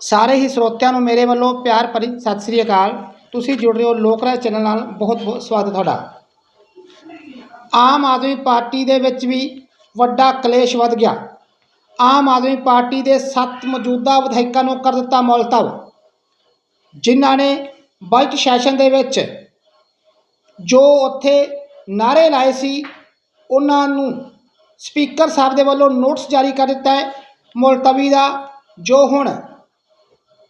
ਸਾਰੇ ਹੀ ਸਰੋਤਿਆਂ ਨੂੰ ਮੇਰੇ ਵੱਲੋਂ ਪਿਆਰ ਭਰੀ ਸਤਿ ਸ੍ਰੀ ਅਕਾਲ। ਤੁਸੀਂ ਜੁੜ ਰਹੇ ਹੋ ਲੋਕ ਰਾਜ ਚੈਨਲ ਨਾਲ। ਬਹੁਤ ਬਹੁਤ ਸਵਾਗਤ ਤੁਹਾਡਾ। ਆਮ ਆਦਮੀ ਪਾਰਟੀ ਦੇ ਵਿੱਚ ਵੀ ਵੱਡਾ ਕਲੇਸ਼ ਵੱਧ ਗਿਆ। ਆਮ ਆਦਮੀ ਪਾਰਟੀ ਦੇ ਸੱਤ ਮੌਜੂਦਾ ਵਿਧਾਇਕਾਂ ਨੂੰ ਕਰ ਦਿੱਤਾ ਮੁਲਤਵ ਜਿਨ੍ਹਾਂ ਨੇ ਬਜਟ ਸੈਸ਼ਨ ਦੇ ਵਿੱਚ ਜੋ ਉੱਥੇ ਨਾਰੇ ਲਾਏ ਸੀ, ਉਹਨਾਂ ਨੂੰ ਸਪੀਕਰ ਸਾਹਿਬ ਦੇ ਵੱਲੋਂ ਨੋਟਿਸ ਜਾਰੀ ਕਰ ਦਿੱਤਾ ਹੈ। ਮੁਲਤਵੀ ਦਾ ਜੋ ਹੁਣ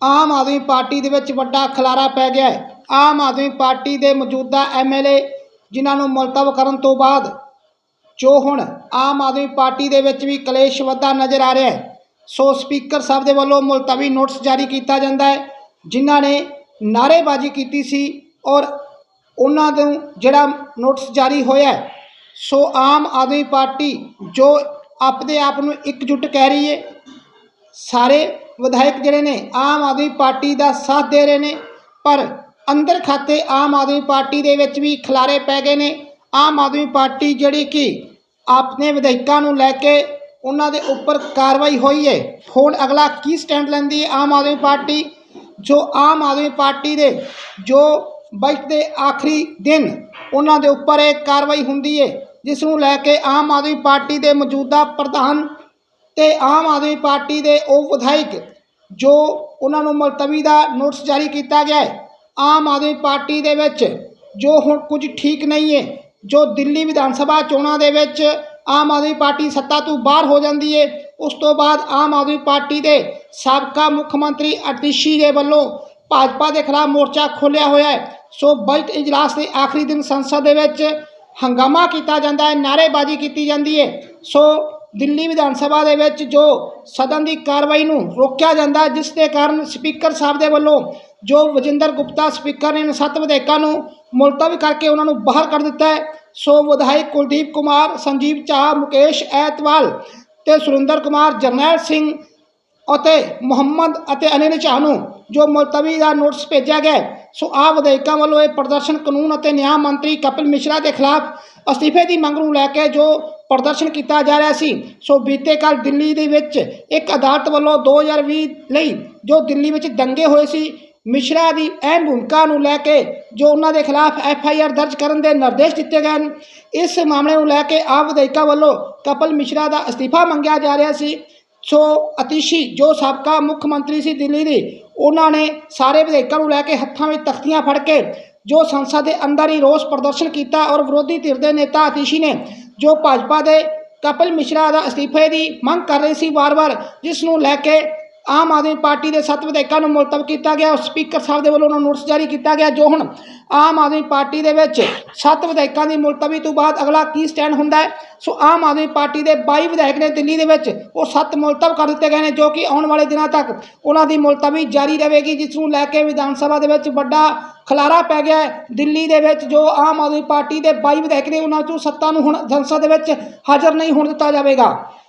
ਆਮ ਆਦਮੀ ਪਾਰਟੀ ਦੇ ਵਿੱਚ ਵੱਡਾ ਖਲਾਰਾ ਪੈ ਗਿਆ ਹੈ। ਆਮ ਆਦਮੀ ਪਾਰਟੀ ਦੇ ਮੌਜੂਦਾ ਐਮਐਲਏ ਜਿਨ੍ਹਾਂ ਨੂੰ ਮੁਲਤਵ ਕਰਨ ਤੋਂ ਬਾਅਦ ਜੋ ਹੁਣ ਆਮ ਆਦਮੀ ਪਾਰਟੀ ਦੇ ਵਿੱਚ ਵੀ ਕਲੇਸ਼ ਵੱਧਦਾ ਨਜ਼ਰ ਆ ਰਿਹਾ ਹੈ, ਸੋ ਸਪੀਕਰ ਸਾਹਿਬ ਦੇ ਵੱਲੋਂ ਮੁਲਤਵੀ ਨੋਟਿਸ ਜਾਰੀ ਕੀਤਾ ਜਾਂਦਾ ਹੈ, ਜਿਨ੍ਹਾਂ ਨੇ ਨਾਅਰੇਬਾਜ਼ੀ ਕੀਤੀ ਸੀ ਔਰ ਉਹਨਾਂ ਨੂੰ ਜਿਹੜਾ ਨੋਟਿਸ ਜਾਰੀ ਹੋਇਆ ਸੋ ਆਮ ਆਦਮੀ ਪਾਰਟੀ ਜੋ ਆਪਣੇ ਆਪ ਨੂੰ ਇਕਜੁੱਟ ਕਹਿ ਰਹੀ ਹੈ ਸਾਰੇ ਵਿਧਾਇਕ ਜਿਹੜੇ ਨੇ, ਆਮ ਆਦਮੀ ਪਾਰਟੀ ਦਾ ਸਾਥ ਦੇ ਰਹੇ ਨੇ, ਪਰ ਅੰਦਰ ਖਾਤੇ ਆਮ ਆਦਮੀ ਪਾਰਟੀ ਦੇ ਵਿੱਚ ਵੀ ਖਿਲਾਰੇ ਪੈ ਗਏ ਨੇ। ਆਮ ਆਦਮੀ ਪਾਰਟੀ ਜਿਹੜੀ ਕਿ ਆਪਣੇ ਵਿਧਾਇਕਾਂ ਨੂੰ ਲੈ ਕੇ ਉਹਨਾਂ ਦੇ ਉੱਪਰ ਕਾਰਵਾਈ ਹੋਈ ਹੈ ਹੁਣ ਅਗਲਾ ਕੀ ਸਟੈਂਡ ਲੈਂਦੀ ਹੈ ਆਮ ਆਦਮੀ ਪਾਰਟੀ? ਜੋ ਆਮ ਆਦਮੀ ਪਾਰਟੀ ਦੇ, ਜੋ ਬਜਟ ਦੇ ਆਖਰੀ ਦਿਨ ਉਹਨਾਂ ਦੇ ਉੱਪਰ ਇਹ ਕਾਰਵਾਈ ਹੁੰਦੀ ਹੈ ਜਿਸ ਨੂੰ ਲੈ ਕੇ ਆਮ ਆਦਮੀ ਪਾਰਟੀ ਦੇ ਮੌਜੂਦਾ ਪ੍ਰਧਾਨ ਤੇ ਆਮ ਆਦਮੀ ਪਾਰਟੀ ਦੇ ਉਹ ਵਿਧਾਇਕ ਜੋ ਉਹਨਾਂ ਨੂੰ ਮੁਲਤਵੀ ਦਾ ਨੋਟਿਸ ਜਾਰੀ ਕੀਤਾ ਗਿਆ ਹੈ, ਆਮ ਆਦਮੀ ਪਾਰਟੀ ਦੇ ਵਿੱਚ ਜੋ ਹੁਣ ਕੁਝ ਠੀਕ ਨਹੀਂ ਹੈ, ਜੋ ਦਿੱਲੀ ਵਿਧਾਨ ਸਭਾ ਚੋਣਾਂ ਦੇ ਵਿੱਚ ਆਮ ਆਦਮੀ ਪਾਰਟੀ ਸੱਤਾ ਤੋਂ ਬਾਹਰ ਹੋ ਜਾਂਦੀ ਹੈ, ਉਸ ਤੋਂ ਬਾਅਦ ਆਮ ਆਦਮੀ ਪਾਰਟੀ ਦੇ ਸਾਬਕਾ ਮੁੱਖ ਮੰਤਰੀ ਅਤੀਸ਼ੀ ਦੇ ਵੱਲੋਂ ਭਾਜਪਾ ਦੇ ਖਿਲਾਫ ਮੋਰਚਾ ਖੋਲ੍ਹਿਆ ਹੋਇਆ ਹੈ। ਸੋ ਬਜਟ ਇਜਲਾਸ ਦੇ ਆਖਰੀ ਦਿਨ ਸੰਸਦ ਦੇ ਵਿੱਚ ਹੰਗਾਮਾ ਕੀਤਾ ਜਾਂਦਾ ਹੈ, ਨਾਅਰੇਬਾਜ਼ੀ ਕੀਤੀ ਜਾਂਦੀ ਹੈ। ਸੋ ਦਿੱਲੀ ਵਿਧਾਨ ਸਭਾ ਦੇ ਵਿੱਚ ਜੋ ਸਦਨ ਦੀ ਕਾਰਵਾਈ ਨੂੰ ਰੋਕਿਆ ਜਾਂਦਾ, ਜਿਸ ਦੇ ਕਾਰਨ ਸਪੀਕਰ ਸਾਹਿਬ ਦੇ ਵੱਲੋਂ ਜੋ ਵਜਿੰਦਰ ਗੁਪਤਾ ਸਪੀਕਰ ਨੇ ਸੱਤ ਵਿਧਾਇਕਾਂ ਨੂੰ ਮੁਲਤਵੀ ਕਰਕੇ ਉਹਨਾਂ ਨੂੰ ਬਾਹਰ ਕੱਢ ਦਿੱਤਾ ਹੈ, ਸੋ ਵਿਧਾਇਕ ਕੁਲਦੀਪ ਕੁਮਾਰ, ਸੰਜੀਵ ਚਾਹ ਮੁਕੇਸ਼ ਐਤਵਾਲ ਤੇ ਸੁਰਿੰਦਰ ਕੁਮਾਰ, ਜਰਨੈਲ ਸਿੰਘ ਅਤੇ ਮੁਹੰਮਦ ਅਤੇ ਅਨਿਲ ਚਾਹ ਨੂੰ ਜੋ ਮੁਲਤਵੀ ਦਾ ਨੋਟਿਸ ਭੇਜਿਆ ਗਿਆ ਸੋ ਆ ਵਿਧਾਇਕਾਂ ਵੱਲੋਂ ਇਹ ਪ੍ਰਦਰਸ਼ਨ ਕਾਨੂੰਨ ਅਤੇ ਨਿਆਂ ਮੰਤਰੀ ਕਪਿਲ ਮਿਸ਼ਰਾ ਦੇ ਖਿਲਾਫ ਅਸਤੀਫੇ ਦੀ ਮੰਗ ਨੂੰ ਲੈ ਕੇ ਜੋ ਪ੍ਰਦਰਸ਼ਨ ਕੀਤਾ ਜਾ ਰਿਹਾ ਸੀ। ਸੋ ਬੀਤੇ ਕੱਲ ਦਿੱਲੀ ਦੇ ਵਿੱਚ ਇੱਕ ਅਦਾਲਤ ਵੱਲੋਂ 2020 ਲਈ ਜੋ ਦਿੱਲੀ ਵਿੱਚ ਦੰਗੇ ਹੋਏ ਸੀ, ਮਿਸ਼ਰਾ ਦੀ ਅਹਿਮ ਭੂਮਿਕਾ ਨੂੰ ਲੈ ਕੇ ਜੋ ਉਹਨਾਂ ਦੇ ਖਿਲਾਫ ਐਫ ਆਈ ਆਰ ਦਰਜ ਕਰਨ ਦੇ ਨਿਰਦੇਸ਼ ਦਿੱਤੇ ਗਏ ਹਨ, ਇਸ ਮਾਮਲੇ ਨੂੰ ਲੈ ਕੇ ਆਪ ਵਿਧਾਇਕਾਂ ਵੱਲੋਂ ਕਪਿਲ ਮਿਸ਼ਰਾ ਦਾ ਅਸਤੀਫਾ ਮੰਗਿਆ ਜਾ ਰਿਹਾ ਸੀ। ਸੋ ਅਤੀਸ਼ੀ ਜੋ ਸਾਬਕਾ ਮੁੱਖ ਮੰਤਰੀ ਸੀ ਦਿੱਲੀ ਦੇ, ਉਹਨਾਂ ਨੇ ਸਾਰੇ ਵਿਧਾਇਕਾਂ ਨੂੰ ਲੈ ਕੇ ਹੱਥਾਂ ਵਿੱਚ ਤਖਤੀਆਂ ਫੜ ਕੇ ਜੋ ਸੰਸਦ ਦੇ ਅੰਦਰ ਹੀ ਰੋਸ ਪ੍ਰਦਰਸ਼ਨ ਕੀਤਾ ਔਰ ਵਿਰੋਧੀ ਧਿਰ ਦੇ ਨੇਤਾ ਅਤੀਸ਼ੀ ਨੇ ਜੋ ਭਾਜਪਾ ਦੇ ਕਪਿਲ ਮਿਸ਼ਰਾ ਦਾ ਅਸਤੀਫੇ ਦੀ ਮੰਗ ਕਰ ਰਹੇ ਸੀ ਵਾਰ-ਵਾਰ, ਜਿਸ ਨੂੰ ਲੈ ਕੇ ਆਮ ਆਦਮੀ ਪਾਰਟੀ ਦੇ ਸੱਤ ਵਿਧਾਇਕਾਂ ਨੂੰ ਮੁਲਤਵ ਕੀਤਾ ਗਿਆ, ਔਰ ਸਪੀਕਰ ਸਾਹਿਬ ਦੇ ਵੱਲੋਂ ਉਹਨਾਂ ਨੂੰ ਨੋਟਿਸ ਜਾਰੀ ਕੀਤਾ ਗਿਆ, ਜੋ ਹੁਣ ਆਮ ਆਦਮੀ ਪਾਰਟੀ ਦੇ ਵਿੱਚ ਸੱਤ ਵਿਧਾਇਕਾਂ ਦੀ ਮੁਲਤਵੀ ਤੋਂ ਬਾਅਦ ਅਗਲਾ ਕੀ ਸਟੈਂਡ ਹੁੰਦਾ ਹੈ? ਸੋ ਆਮ ਆਦਮੀ ਪਾਰਟੀ ਦੇ 22 ਵਿਧਾਇਕ ਨੇ ਦਿੱਲੀ ਦੇ ਵਿੱਚ ਉਹ ਸੱਤ ਮੁਲਤਵ ਕਰ ਦਿੱਤੇ ਗਏ ਨੇ, ਜੋ ਕਿ ਆਉਣ ਵਾਲੇ ਦਿਨਾਂ ਤੱਕ ਉਹਨਾਂ ਦੀ ਮੁਲਤਵੀ ਜਾਰੀ ਰਹੇਗੀ, ਜਿਸ ਨੂੰ ਲੈ ਕੇ ਵਿਧਾਨ ਸਭਾ ਦੇ ਵਿੱਚ ਵੱਡਾ ਖਲਾਰਾ ਪੈ ਗਿਆ ਦਿੱਲੀ ਦੇ ਵਿੱਚ ਜੋ ਆਮ ਆਦਮੀ ਪਾਰਟੀ ਦੇ 22 ਵਿਧਾਇਕ ਨੇ, ਉਹਨਾਂ ਚੋਂ ਸੱਤਾਂ ਨੂੰ ਹੁਣ ਸੰਸਦ ਦੇ ਵਿੱਚ ਹਾਜ਼ਰ ਨਹੀਂ ਹੋਣ ਦਿੱਤਾ ਜਾਵੇਗਾ।